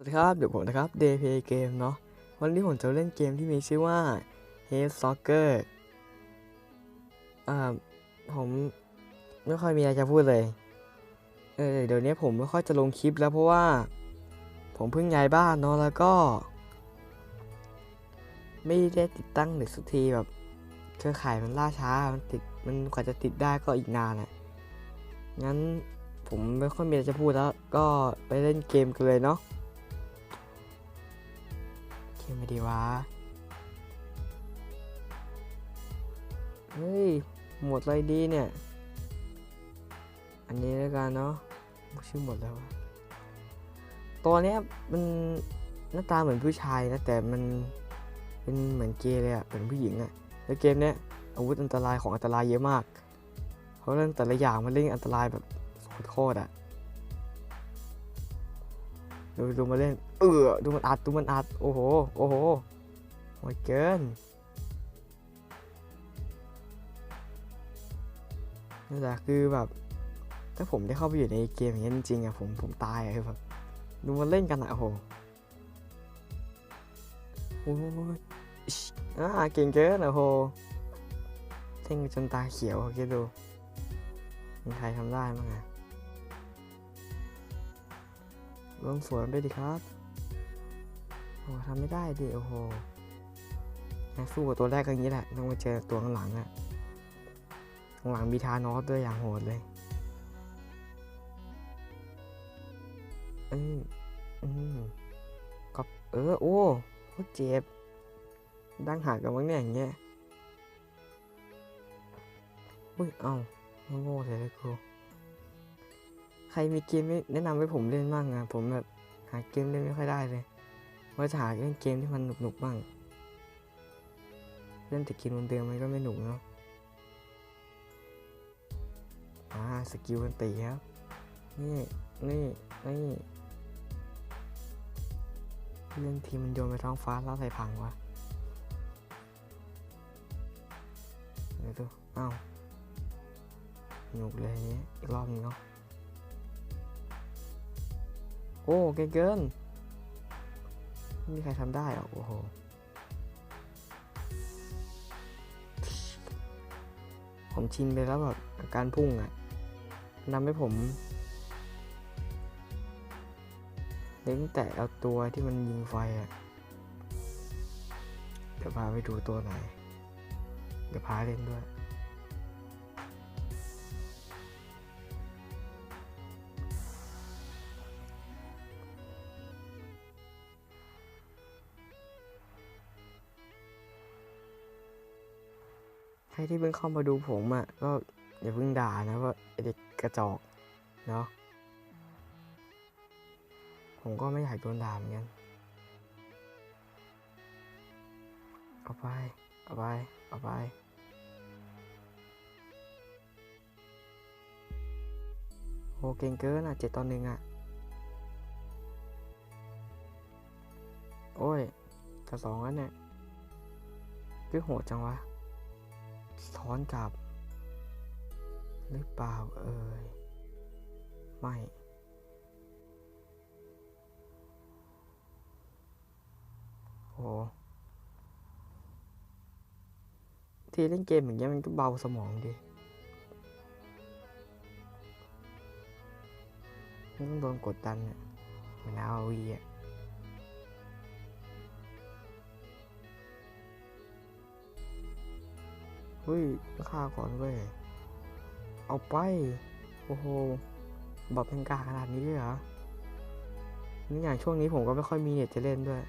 สวัสดีครับเดี๋ยวผมนะครับ Day Play Game เนาะวันนี้ผมจะเล่นเกมที่มีชื่อว่า Head Soccer อ่าผมไม่ค่อยมีอะไรจะพูดเลยเออเดี๋ยวนี้ผมไม่ค่อยจะลงคลิปแล้วเพราะว่า ผมเพิ่งย้ายบ้านเนาะแล้วก็ ไม่ได้ติดตั้งเน็ตสักทีแบบเครือข่ายมันล่าช้ามันติดมันกว่าจะติดได้ก็อีกนานอะงั้นผมไม่ค่อยมีอะไรจะพูดแล้วก็ไปเล่นเกมกันเลยเนาะ เกมไม่ดีวะ เฮ้ย หมดอะไรดีเนี่ย อันนี้แล้วกันเนาะชื่อหมดแล้วตัวเนี้ยมันหน้าตาเหมือนผู้ชายนะ แต่มันเป็นเหมือนเกย์เลยอะเป็นผู้หญิงอะแล้วเกมเนี้ยอาวุธอันตรายของอันตรายเยอะมาก เพราะเรื่องแต่ละอย่างมันเล่นอันตรายแบบโคตรๆอะ ดูดูมาเล่น เออดูมันอัดดูมันอัด โอ้โห โอ้โหโหดเกินนั่แหละคือแบบ ถ้าผมได้เข้าไปอยู่ในเกมอย่างนี้จริงๆอะผมผมตายอะคือแบบดูมันเล่นกันอะโอ้โหโอ้ยอ่าเก่งเกินอะโหเล่นกันจนตาเขียวโอเคดูมีใครทำได้มั้งอะ ลงสวนไปดิครับ โอ้ทำไม่ได้ดิ โอ้โหงั้นสู้กับตัวแรกก็อย่างนี้แหละ ต้องมาเจอตัวข้างหลังอะข้างหลังมีทานอสด้วยอย่างโหดเลยอืมอืมก็เออ โอ้โคตรเจ็บ ดังหักกันมั้งเนี่ยอย่างเงี้ยอุ้ย เอ้าโง่เลยเลยค รูใครมีเกมแนะนำให้ผมเล่นบ้างอะผมแบบหาเกมเล่นไม่ค่อยได้เลยว่าจะหาเล่นเกมที่มันหนุกๆบ้าง เล่นแต่เกมเดิมมันก็ไม่หนุกเนาะอ่าสกิลกันตีครับนี่นี่นี่เล่นทีมมันโยนไปท้องฟ้าแล้วใส่พังวะเดี๋ยวดูอ้าวหนุกเลยนี้อีกรอบหนึงเนาะ อ้เก่งเกินไม่มีใครทำได้หรอกโอ้โหผมชินไปแล้วแบบการพุ่งอะ่ะทำให้ผมเล่นแต่เอาตัวที่มันยิงไฟอะ่ะเดี๋ยวพาไปดูตัวไหนเดี๋ยวพาเล่นด้วย ครที่เพิ่งเข้ามาดูผมอะ่ะก็อย่าเพิ่งด่านะว่าเด็กกระจอกเนาะผมก็ไม่อยากโดนด่าเหมือนกันเอาไปเอาไปเอาไปโหเก่งเกินอะเจ็ดตอนหนึ่งอะ โอ้ยกระสองอันเนี่ยคือโหดจังวะ ซ้อนกลับ หรือเปล่าเอ่ย ไม่โหที่เล่นเกมอย่างเงี้ยมันก็เบาสมองดีไม่ต้องโดนกดดันอะเหมือนเอาวีอะ ฮ้ยฆ่าก่อนเว้ย เอาไป โอ้โหบอกเป็นกาขนาดนี้เลยเหรอนี่อย่างช่วงนี้ผมก็ไม่ค่อยมีเน็ตจะเล่นด้วย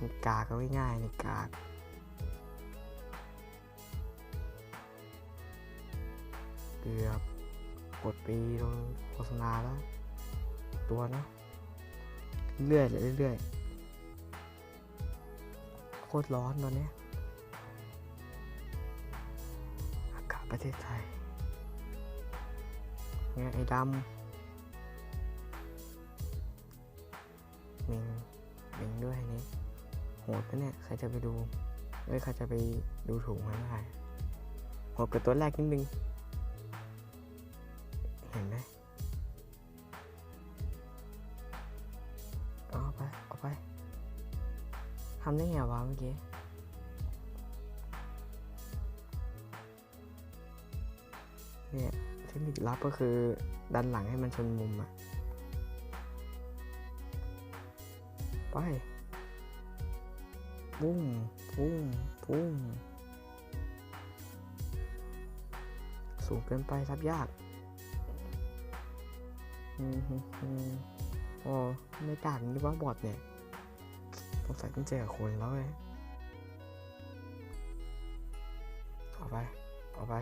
มันกาก็ไม่ง่ายในกากเกือบกดปีลงโฆษณาแล้ว ตัวเนาะเรื่อยๆเรื่อยๆโคตรร้อนตอนเนี้ ประเทศไทยไงไอ้ดำเมงเมงด้วยนนี้โหดปะเนี่ยใครจะไปดูเอ้ยใครจะไปดูถูกมันได้โหดกับตัวแรกนิดนึง เห็นไหมเอาไปทำได้ไงวะเมื่อกี้ นิคลับก็คือดันหลังให้มันชนมุมอะไปปุ้งปุ้งปุ้งสูงเกินไปรับยากอืมฮึอืมอ๋อไม่กล้าอย่างนี้ว่าบอดเนี่ยสงสัยต้องเจอกับคนแล้วไงเอาไปเอาไป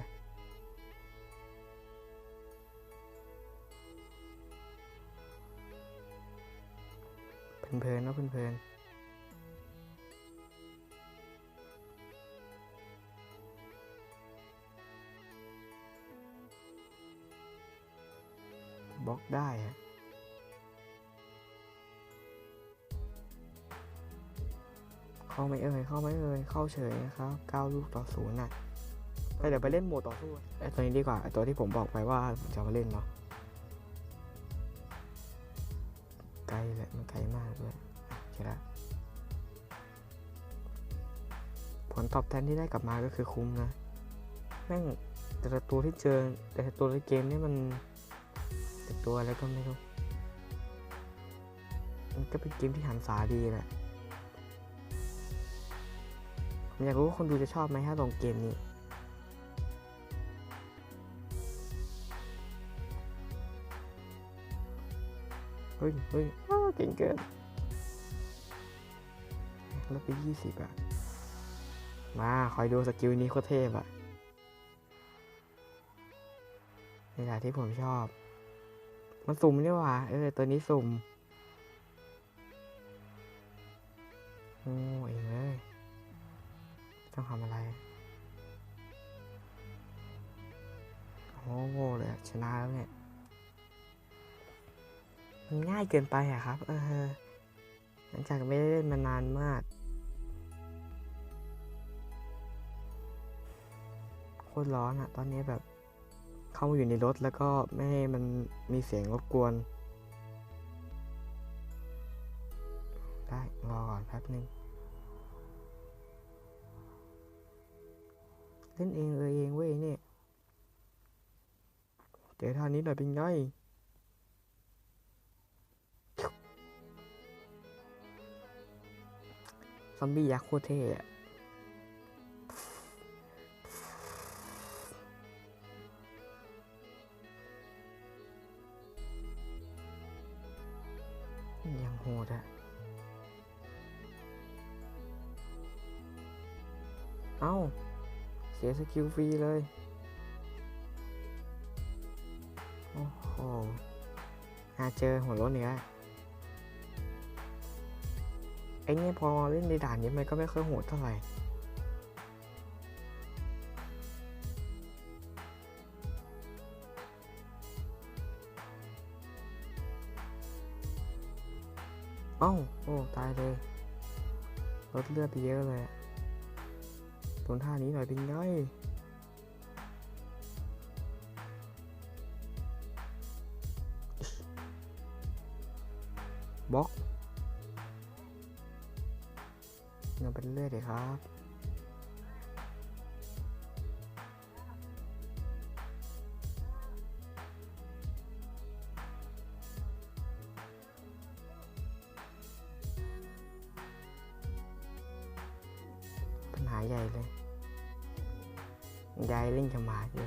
เพลินๆนะเพลินๆบล็อกได้อะเข้าไม่เอ่ยเข้าไม่เอ่ยเข้าเฉยนะครับเก้าลูกต่อศูนย์น่ะไปเดี๋ยวไปเล่นโหมดต่อสู้ไอ้ตัวนี้ดีกว่าไอ้ตัวที่ผมบอกไปว่าจะมาเล่นเนาะไกลแหละ ไกลมากเลยอะโอเคละผลตอบแทนที่ได้กลับมาก็คือคุ้มนะแม่งแต่ละตัวที่เจอแต่ละตัวในเกมนี่มันแต่ตัวอะไรก็ไม่รู้มันก็เป็นเกมที่หันษาดีแหละผมอยากรู้ว่าคนดูจะชอบไหมถ้าลงเกมนี้ ฮ้ยเฮ้ยเก่งเกินลบไปยี่สิบอะมาคอยดูสกิลนี้โคตรเทพอะนี่แหละที่ผมชอบ มันสุ่มนี่หว่า เออ ตัวนี้สุ่มโอ้เองเลยต้องทำอะไร โอ้โง่เลยชนะแล้วเนี่ย ง่ายเกินไปอะครับ เออหลังจากไม่ได้เล่นมานานมาก โคตรร้อนอะตอนนี้แบบ เข้ามาอยู่ในรถแล้วก็ไม่ให้มันมีเสียงรบกวน ได้รอก่อนแป๊บนึง เล่นเองเออเองเว้ยเนี่ย เจอท่านี้หน่อยเป็นไง อมบี้ยักษ์โคตรเท่อะยังโหดอะเอ้า เสียสกิลฟรีเลย โอ้โหหาเจอหัวรถเนี้ยไอ้ เนี่ยพอเล่นในด่านนี้มันก็ไม่ค่อยโหดเท่าไหร่เอ้าโอ้ตายเลยลดเลือดไปเยอะเลยอะโดนท่านี้หน่อยเป็นไงบล็อก ครับ ปัญหาใหญ่เลยยายเล่นกับหมาอยู่